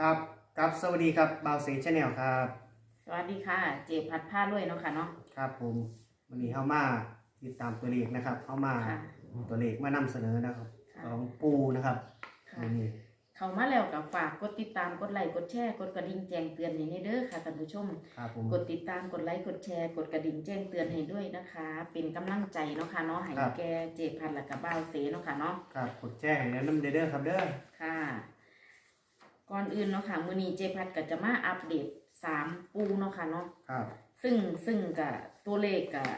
ครับครับสวัสดีครับบาวเซชแนลครับ สวัสดีค่ะ เจพัดผ้าด้วยเนาะค่ะเนาะ ครับผมวันนี้เข้ามาติดตามตัวเลขนะครับ เข้ามาค่ะ ตัวเลขมานำเสนอนะครับค่ะของปูนะครับค่ะวันนี้เข้ามาแล้วกับฝากกดติดตามกดไลค์กดแชร์กดกระดิ่งแจ้งเตือนให้ในเด้อค่ะท่านผู้ชม ครับผม กดติดตามกดไลค์กดแชร์กดกระดิ่งแจ้งเตือนให้ด้วยนะคะ เป็นกำลังใจเนาะค่ะเนาะให้แกเจพัดและกับบ้าวเสเนาะค่ะเนาะ ครับกดแจ้งให้แนะนำเด้อครับเด้อค่ะ ก่อนอื่นเนาะค่ะมื้อนี้เจพัดก็จะมาอัปเดตสามปูเนาะค่ะเนาะครับ ซึ่งซึ่งกับตัวเลขกับ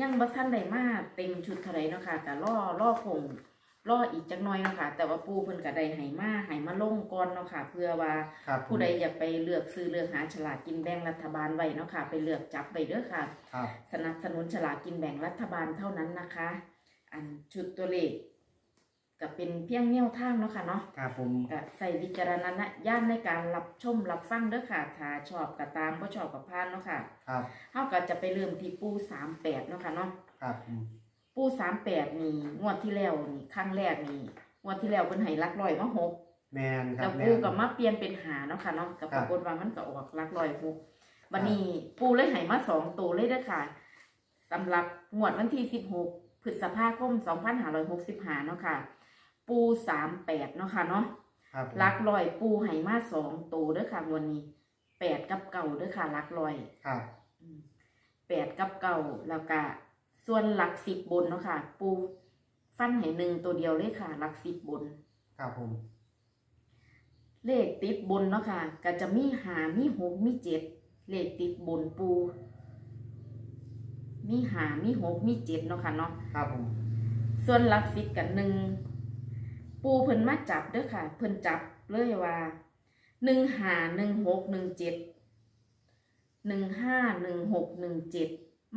ยังบ่ทันได้มาเต็มชุดเท่าไหร่เนาะค่ะกับล่อล่อคงล่ออีกจักหน้อยเนาะค่ะ แต่ว่าปูเพิ่นก็ได้ให้มาให้มาลงก่อนเนาะค่ะ เพื่อว่าครับผมผู้ใดอยากไปเลือกซื้อเลือกหาฉลากกินแบ่งรัฐบาลไว้เนาะค่ะ ไปเลือกจับไว้เด้อค่ะ ครับ สนับสนุนฉลากกินแบ่งรัฐบาลเท่านั้นนะคะ อันชุดตัวเลข ก็เป็นเพียงแนวทางเนาะค่ะเนาะครับผมก็ใส่วิจารณญาณในการรับชมรับฟังเด้อค่ะถ้าชอบก็ตามบ่ชอบก็ผ่านเนาะค่ะครับเฮาก็จะไปเริ่มที่ปู38เนาะค่ะเนาะครับผมปู38นี่งวดที่แล้วนี่ครั้งแรกนี่งวดที่แล้วเพิ่นให้หลักร้อยมาหกแมนครัแล้บวแมปูน ก็มาเปลี่ยนเป็นหาเนาะค่ะเนาะก็ครัปบรากฏว่ามันก็ออกหลักร้อยหกบัดนี้ปูเลยให้มาสองตัวเลยเด้อค่ะสำหรับงวดวันที่16พฤษภาคม2565เนาะค่ะ ปู38เนาะค่ะเนาะครับผมลักลอยปูให้มาสองตัวเด้อค่ะวันนี้แปดกับเก่าเด้อค่ะลักลอยครับ อืมแปดกับเก่าแล้วก็ส่วนหลักสิบบนเนาะค่ะ ปูฟันให้หนึ่งตัวเดียวเลยค่ะหลักสิบบน ครับผม เลขติดบนเนาะค่ะ ก็จะมีหามีหกมีเจ็ดเลขติดบนปู มีหามีหกมีเจ็ดเนาะค่ะเนาะ ครับผม ส่วนหลักสิบกับหนึ่ง ปูเพิ่นมาจับเด้อค่ะ เพิ่นจับเลยว่าหนึ่งหาหนึ่งหกหนึ่งเจ็ดหนึ่งห้าหนึ่งหกหนึ่งเจ็ด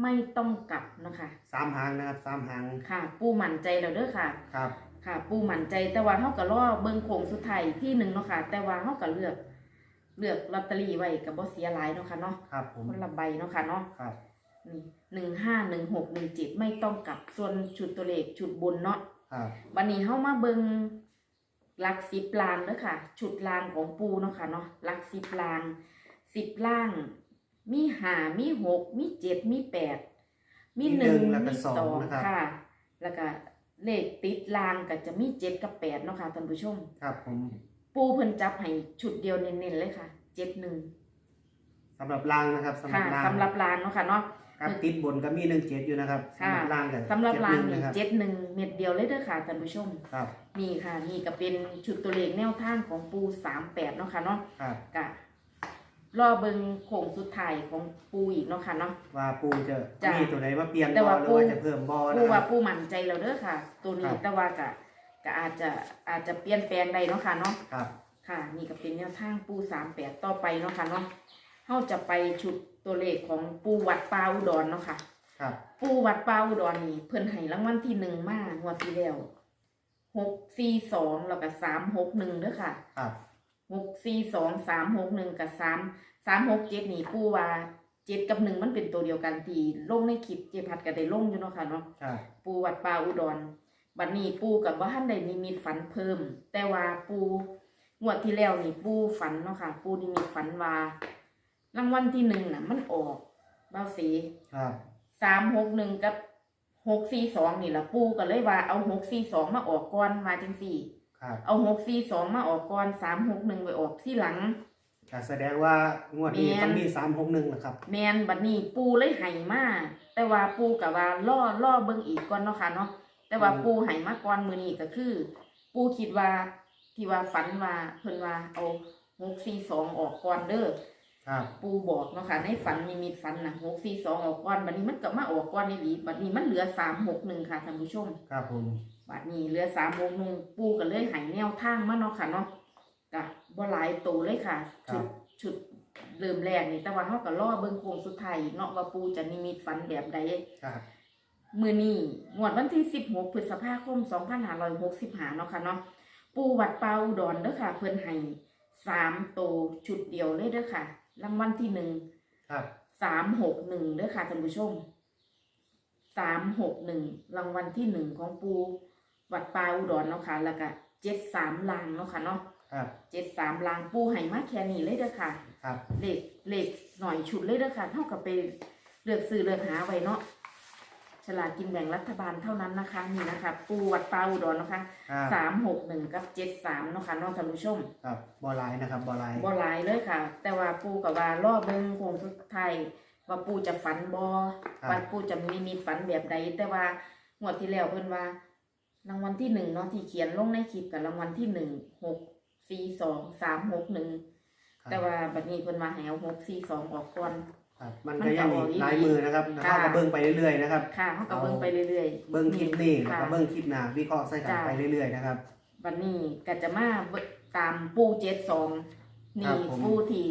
ไม่ต้องกลับนะคะสามหางนะครับสามหางค่ะ ปูมั่นใจแล้วเด้อค่ะ ครับ ค่ะ ปูมั่นใจแต่ว่าเฮาก็รอเบิ่งโค้งสุดท้ายที่หนึ่งเนาะค่ะ แต่ว่าเฮาก็เลือก เลือกลอตเตอรี่ไว้ก็บ่เสียหลายเนาะค่ะเนาะครับผมคนละใบเนาะค่ะเนาะครับนี่หนึ่งห้าหนึ่งหกหนึ่งเจ็ดไม่ต้องกลับส่วนชุดตัวเลขชุดบนเนาะ ครับวันนี้เฮามาเบิงหลักสิบลางเด้อค่ะ ชุดลางของปูเนาะค่ะเนาะหลักสิบลางสิบล่าง มีหามีหกมีเจ็ดมีแปดมีหนึ่งแล้วก็มีสอสองงนะครับ ค่ะ แล้วก็เลขติดลางก็จะมีเจ็ดกับแปดเนาะค่ะท่านผู้ชม ครับผมปูเพิ่นจับให้ชุดเดียวเน้นๆเลยค่ะเจ็ดหนึ่ง สำหรับรางนะครับสำหรัค่ะบราง สำหรับลางเนาะค่ะเนาะ ครับติดบนก็มีหนึ่งเจ็ดอยู่นะครับสำค่ะหรับรางกับสำหรับลาง71นี่นะครับเจ็ดหนึ่งเม็ดเดียวเลยเด้อค่ะท่านผู้ชม ครับนี่ค่ะนี่ก็เป็นชุดตัวเลขแนวทางของปูสามแปดเนาะค่ะเนาะครับกะรอเบิงโค้งสุดท้ายของปูอีกเนาะค่ะเนาะ ว่าปูจะจ้ะมีตัวไหนมาเปลี่ยนแต่บอว่าหรือปูว่าจะเพิ่มบอปูนะคว่ารับ ปูมั่นใจแล้วเด้อค่ะ ตัวนี้ครับ แต่ว่ากะกะอาจจะอาจจะเปลี่ยนแปลงได้เนาะค่ะเนาะ ครับ ค่ะ นี่ก็เป็นแนวทางปูสามแปดต่อไปเนาะค่ะเนาะ เฮาจะไปชุดตัวเลขของปูวัดปลาอุดรเนาะค่ะ ครับ ปูวัดปลาอุดรนี่เพิ่นให้รางวัลที่หนึ่งมางวดที่แล้วหกสี่สองแล้วก็สามหกหนึ่งเด้อค่ะครับ หกสี่สองสามหกหนึ่งกับสามสามหกเจ็ดนี่ปูว่าเจ็ดกับหนึ่งมันเป็นตัวเดียวกันที่ลงในคลิปเจพัดก็ได้ลงอยู่เนาะค่ะเนาะครับ ปูวัดปลาอุดรบัดนี้ปูกับว่าท่านใดนิมิตฝันเพิ่ม แต่ว่าปูงวดที่แล้วนี่ปูฝันเนาะค่ะ ปูนิมิตฝันว่า รางวัลที่หนึ่งน่ะ มันออกเบ้าสีครับสามหกหนึ่งกับหกสี่สองนี่ละปูก็เลยว่าเอาหกสี่สองมาออกก่อนมาจังสี่ ครับเอาหกสี่สองมาออกก่อนสามหกหนึ่งไปออกที่หลัง ก็แสดงว่างวดนี้แม่น ต้องมีสามหกหนึ่งนะครับ แมนบัดนี้ปูเลยไห้มาแต่ว่าปูกับว่าล่อล่อเบิ่งอีกก่อนเนาะค่ะเนาะแต่ว่าอืม ปูไห้มาก่อนมือนี้ก็คือ ปูคิดว่าที่ว่าฝันว่าเพิ่นว่าเอาหกสี่สองออกก่อนเด้อ ครับปูบอกเนาะค่ะในฝันมีมีฝันนะหกสี่สองออกก่อนบัดนี้มันก็มาออกก่อนนี่หลีบัดนี้มันเหลือสามหกหนึ่งค่ะท่านผู้ชมครับผมบัดนี้เหลือสามหกหนึ่งปูก็เลยไห้แนวทางมาเนาะค่ะเนาะกะบ่หลายตัวเลยค่ะชุดชุดเริ่มแรกนี่แต่ว่าเฮาก็รอเบิ่งโค้งสุดท้ายอีกเนาะว่าปูจะนิมิตฝันแบบใดครับมื้อนี้งวดวันที่16พฤษภาคม2565เนาะค่ะเนาะปูวัดเปาอุดรเด้อค่ะ เพิ่นให้ 3โตวชุดเดียวเลยเด้อค่ะ รางวัลที่หนึ่งครับ361เด้อค่ะท่านผู้ชม361รางวัลที่หนึ่งของปูวัดปาอุดรเนาะค่ะ แล้วก็73ลางเนาะค่ะเนาะคครับเจ็ดสามลางปูให้มาแค่นี้เลยเด้อค่ะ ครับเลขเลขหน่อยชุดเลยเด้อค่ะ เท่ากับไปเลือกซื้อเลือกหาไว้เนาะ ฉลากกินแบ่งรัฐบาลเท่านั้นนะคะ นี่นะคะ ปูวัดปลาอุดรนะคะครับสามหกหนึ่งกับเจ็ดสามเนาะค่ะน้องท่านผู้ชมครับบอลไลน์นะครับบอลไลน์บ่หลายเลยค่ะ แต่ว่าปูกับว่ารอบเบิ่งคงทุกไทายว่าปูจะฝันบ่ว่าปูจะมีมีฝันแบบใดแต่ว่างวดที่แล้วเพิ่นว่ารางวัลที่หนึ่งเนาะที่เขียนลงในคลิปกับรางวัลที่หนึ่งหกสี่สองสามหกหนึ่ง ครับแต่ว่าบัดนี้เพิ่นมาให้เอาหกสี่สองออกก่อน ครับมันมันก็ยังก็มีบอกอีกลายมือนะครับค่ะเข้ากับเบิ้งไปเรื่อยๆนะครับ ค่ะเขาก็เบิ่งไปเรื่อยๆเบิ้งคลิปนี้แล้วค่ะก็เบิ้งคลิปหน้าวิเคราะห์ใส่กันจ้ะไปเรื่อยๆนะครับบัดนี้ก็จะมาเบิ่งตามปูเจ็ดสองครันี่บผมปูที่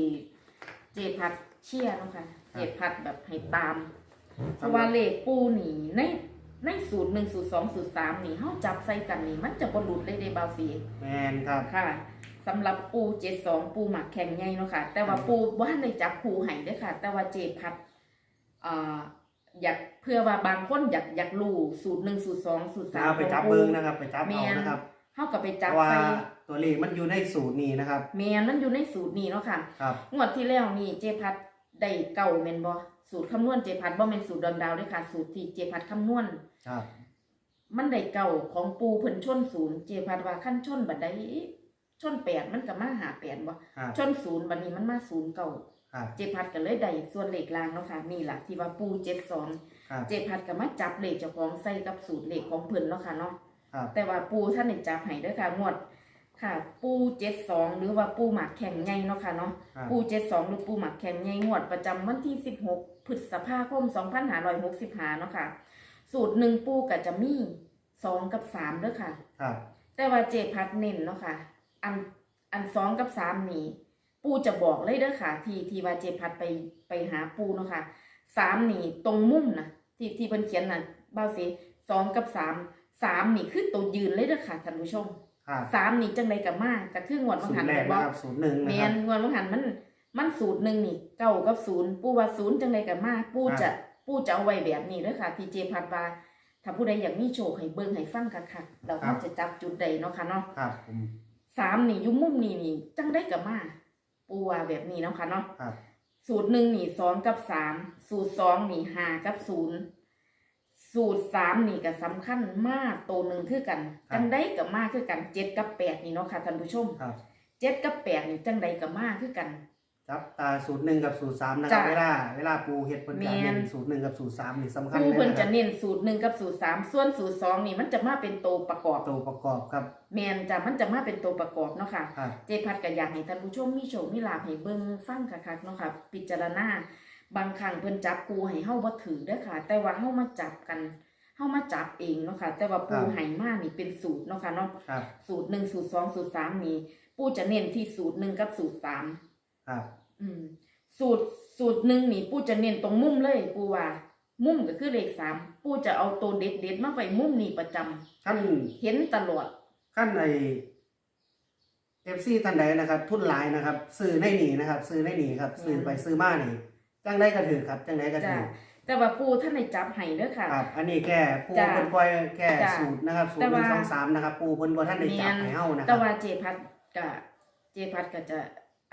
เจพัดเชียร์เนาะค่ะเจพัดแบบให้ตามเพราะว่าเลขปูนี่ในในสูตรหนึ่งสูตรสองสูตรสามนี่เฮาจับใส่กันนี่มันจะบหลุดเลยเด้บาวสีแมนครับค่ะ สำหรับปูเจ็ดสองปูหมักแข่งใหญ่เนาะค่ะ แต่ว่าปูบ่ทันได้จับคูให้เด้อค่ะ แต่ว่าเจพัดอ่าอยากเพื่อว่าบางคนอยากอยากรู้สูตรหนึ่งสูตรสองสูตรสามเอาไปจับของปูเบิ้งนะครับ ไปจับแม่เอานนะครับเฮาก็ไปเพจับราะว่าใส่ตัวเลขมันอยู่ในสูตรนี้นะครับแม่นมันอยู่ในสูตรนี้เนาะค่ะครับงวดที่แล้วนี่เจพัดได้เก่าแม่นบ่สูตรคำนวณเจพัดบ่แม่นสูตรดอนดาวเด้วยค่ะ สูตรที่เจพัดคำนวณครับมันได้เก่าของปูเพิ่นชนศูนย์เจพัดว่าขั้นชนบัดใด ชนแปดมันก็มาหาแปดบ่ครับชนศูนย์บัดนี้มันมาศูนย์เก่าครับเจพัดก็เลยได้ส่วนเลขล่างเนาะค่ะนี่ล่ะที่ว่าปูเจ็ดสองครับเจพัดก็มาจับเลขเจ้าของใส่กับสูตรเลขของเพิ่นเนาะค่ะเนาะครับแต่ว่าปูท่านได้จับให้เด้อค่ะงวดค่ะ ปูเจ็ดสองหรือว่าปูหมากแข่งใหญ่เนาะค่ะเนาะ ครับปูเจ็ดสองหรือปูหมักแข่งใหญ่งวดประจำวันที่สิบหกพฤษภาคมสองพันห้าร้อยหกสิบห้าเนาะค่ะ สูตรหนึ่งปูก็จะมีสองกับสามเด้อค่ะ ครับแต่ว่าเจพัดเน้นเนาะค่ะ อันอันสองกับสามนี่ปูจะบอกเลยเด้อค่ะ ที่ที่ว่าเจพัดไปไปหาปูเนาะค่ะสามนี่ตรงมุมนะที่ที่เพิ่นเขียนน่ะเบ้าสิสองกับสามสามนี่คือตัวยืนเลยเด้อค่ะท่านผู้ชมครับสามนี่จังใดกับมากก็คืองวดบางสูตหัรนแรกบนะอกครับสูตรหนึ่งแมนะครับนงวดบางหันมันมันสูตรหนึ่งนี่เก้ากับศูนย์ปูว่าศูนย์จังใดกับมากปูครับจะปูจะเอาไว้แบบนี้เด้อค่ะ ที่เจพัดว่าถ้าผู้ใดอยากมีโชคให้เบิ่งให้ฟังค่ะค่ะเราก็จะจับจุดใดเนาะค่ะเนาะ ครับผม สามนี่อยุ่มุมนี่นี่ จังได้กับมาปูว่าแบบนี้เนาะค่ะเนาะครับ สูตรหนึ่งนี่สองกับสามสูตรสองนี่ห้ากับศูนย์สูตรสามนี่ก็สำคัญมากตัวหนึ่งคือกัน จังได้กับมาคือกันเจ็ดกับแปดนี่เนาะค่ะท่านผู้ชมครับ เจ็ดกับแปดนี่จังใดกับมาคือกัน จับตาสูตรหนึ่งกับสูตรสามนะครับจ้ะเวลาเวลาปูเห็ดเพิ่นจะแม่นเน้นสูตรหนึ่งกับสูตรสามนี่สำคัญผู้เลยเพิ่นนะคจะรับเน้นสูตรหนึ่งกับสูตรสามส่วนสูตรสองนี่มันจะมาเป็นตัวประกอบตัวประกอบครับแมนจะมันจะมาเป็นตัวประกอบเนาะค่ะ ครับ เจพัดก็อยากให้ท่านผู้ชมมีโชคมีลาภให้เบิ่งฟังคักๆเนาะค่ะ พิจารณาบางครั้งเพิ่นจับกูให้เฮาบ่ถือเด้อค่ะ แต่ว่าเฮามาจับกันเฮามาจับเองเนาะค่ะ แต่ว่าปูให้มานี่เป็นสูตรเนาะค่ะเนาะครับ สูตรหนึ่งสูตรสองสูตรสามนี่ปูจะเน้นที่สูตรหนึ่งกับสูตรสาม ครับ อืม สูตรสูตรหนึ่งนี่ปูจะเน้นตรงมุมเลยปูว่า มุมก็คือเลขสามปูจะเอาตัวเด็ดเด็ดๆมาไว้มุมนี่ประจำขั้นเห็นตลอด ขั้นในเอฟซีท่านใดนะครับ ทุนหลายนะครับ ซื้อในหนีนะครับ ซื้อในหนีครับ ซื้อไปซื้อมานี่จังได้กระถือครับ จังได้กระจ้ะถือแต่ว่าปูท่านในจับให้เด้อค่ะ ครับ อันนี้แค่ปูจ้ะเพิ่นปล่อยแค่จ้ะสูตรนะครับ สูตแต่รหนึ่งว่า สองสามนะครับ ปูเพิ่นบ่ท่านได้จับแม่นให้เฮานะคแต่รับ ว่าเจพัดกับเจพัดก็จะ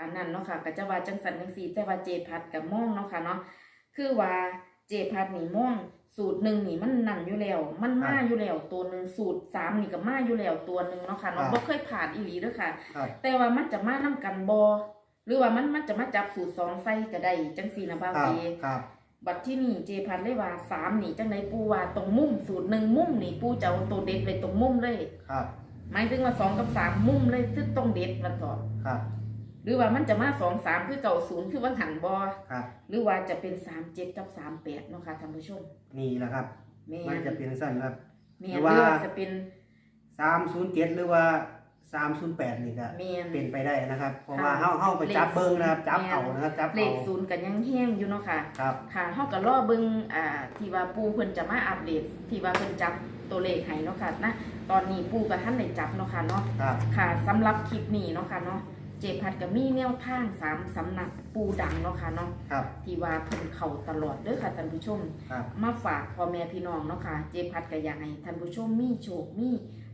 อันนั้นเนาะค่ะก็จะว่าจังสันจังสีแต่ว่าเจพัดกับมองเนาะค่ะเนาะคือว่าเจพัดนี่มองสูตรหนึ่งนี่มันนั่นอยู่แล้ว มันมาอยู่แล้วตัวหนึ่งสูตรสามนี่ก็มาอยู่แล้วตัวหนึ่งเนาะค่ะเนาะบ่เคยผ่านอีหลีเด้อค่ะครับแต่ว่ามันจะมานํกันบอหรือว่ามันมันจะมาจับสูตรสองไส้ก็ได้จังสีนะบ่าวครับสีครับบัดที่นี่เจพัดเลยว่าสามนี่จังไดปูว่าตรงมุมสูตรหนึ่งมุมนี่ปูจะเอาตัวเด็ดไปตรงมุมเลยครับหมายถึงว่าสองกับสามมุมเลยคือตรงเด็ดมันต่อครับ หรือว่ามันจะมาสองสามคือเก่าศูนย์คือว่าหันบอครับ หรือว่าจะเป็นสามเจ็ดกับสามแปดเนาะค่ะท่านผู้ชมนี่แหละครับ แม่มันนจะเป็นสั้นครับ แม่หรืนอหว่ารือว่าจะเป็นสามศูนย์เจ็ดหรือว่าสามศูนย์แปดนี่ก็แม่น เป็นไปได้นะครับ เพราะค่ะว่าเฮาเฮาไปจับเลข เบิ้งนะครับจับแม่นเอานะครับจับเลเอาขศูนย์กันยังแห้งอยู่เนาะค่ะ ครับ ค่ะเฮาก็รอเบิ่งอ่าที่ว่าปูเพิ่นจะมาอัปเดตที่ว่าเพิ่นจับตัวเลขให้เนาะค่ะนะตอนนี้ปูก็ท่านได้จับเนาะค่ะเนาะครับ ค่ะสำหรับคลิปนี้เนาะค่ะเนาะ เจพัดกับมีแนวทางสามสำนักปูดังเนาะค่ะเนาะครับ ที่ว่าเพิ่นเข่าตลอดด้วยค่ะท่านผู้ชม ครับ มาฝากพ่อแม่พี่น้องเนาะค่ะ เจพัดกับยังไงท่านผู้ชมมีโชคมี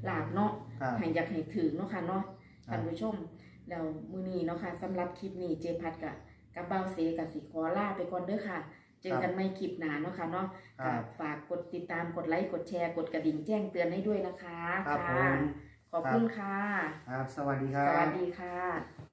ลาบเนาะครับอยากให้ถือเนาะค่ะเนาะคท่านผู้ชมแล้วมื้อนีเนาะค่ะสำหรับคลิปนี้เจพัดกับกับเบาเสกับสีขอล่าไปก่อนด้วยค่ะ เจอกันไม่คลิปหนาเนาะค่ะเนาะครับฝากกดติดตามกดไลค์กดแชร์กดกระดิ่งแจ้งเตือนให้ด้วยนะคะครับผค่ะ ม ขอบคุณค่ะ ครับ สวัสดีครับสวัสดีค่ะ